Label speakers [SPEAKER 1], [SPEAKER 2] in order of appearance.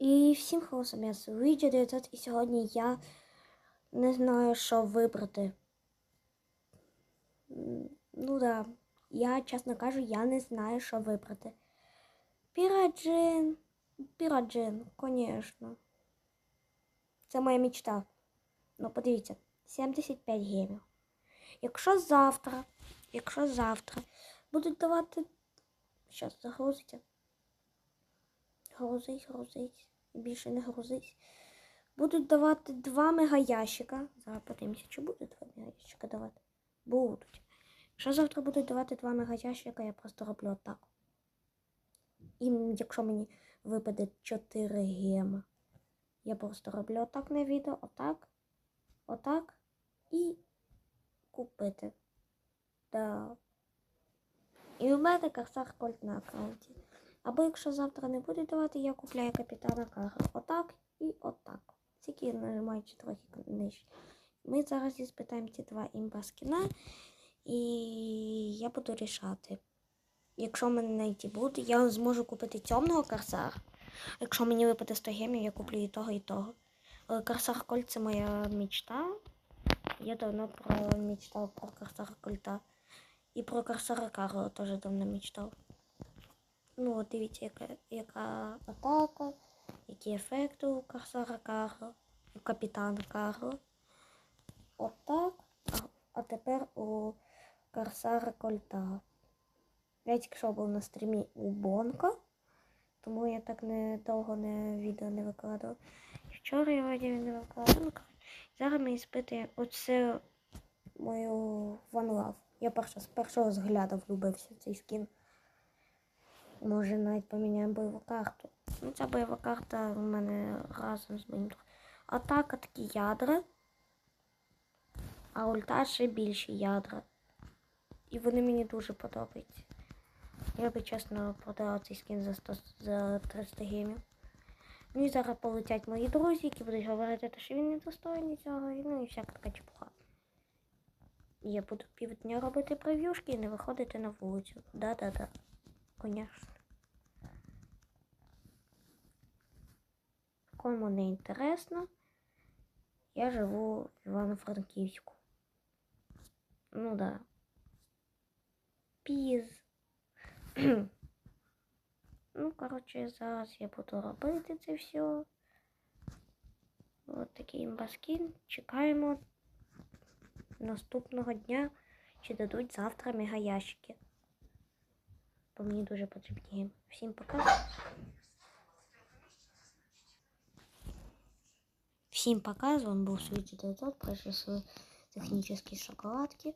[SPEAKER 1] І всім холосом, я Суїджі 900, і сьогодні я не знаю, що вибрати. Ну да, я, чесно кажу, я не знаю, що вибрати. Піраджин, піраджин, звісно. Це моя мечта. Ну, подивіться, 75 гемів. Якщо завтра, якщо завтра будуть давати. Щас загрузиться. Грузись, грузись. Більше не грузись. Будуть давати два мегаящика. Зараз подивимося, чи будуть два мегаящика давати. Будуть. Якщо завтра будуть давати два мегаящика, я просто роблю отак. І якщо мені випаде 4 гема, я просто роблю отак на відео, отак, отак і купити. Да. І у мене Корсар Кольт на аккаунті. Або якщо завтра не буде давати, я купляю капітана Карга. Отак і отак. Тільки нажимаючи трохи нижче. Ми зараз іспитаємо ці два імба скіна. І я буду рішати. Якщо в мене знайти буде, я зможу купити темного корсара. Якщо мені випаде 100 гемів, я куплю і того, і того. Але Корсар Кольт це моя мечта. Я давно про мечтав про Корсара Кольта. І про Корсара Карла теж давно мечтав. Ну, от дивіться, яка, яка атака, які ефекти у Корсара Карла, у Капітана Карла. Отак. А, а тепер у Корсара Кольта. Я тільки що був на стрімі у Бонка, тому я так не довго не відео не викладав. Вчора я відео не викладав. Зараз ми іспитуємо оце мою One Love. Я перша, з першого згляду влюбився в цей скін. Може навіть поміняємо бойову карту. Ну, ця бойова карта у мене разом з моїм. Атака такі ядра, а ульта ще більші ядра. І вони мені дуже подобаються. Я би чесно продала цей скін за 100, за 300 гемів. Ну і зараз полетять мої друзі, які будуть говорити, що він не достойний цього, ну і всяка така чепуха. Я буду півдня робити прев'юшки і не виходити на вулицю. Да-да-да. Конечно. Кому не інтересно, я живу в Івано-Франківську. Ну да. Піз. ну, коротше, зараз я буду робити це все. Ось такий імбаскін. Чекаємо наступного дня, чи дадуть завтра мегаящики. Бо мені дуже потрібні. Всім пока. Всім пока, з вами був Світі 900, свои технические шоколадки.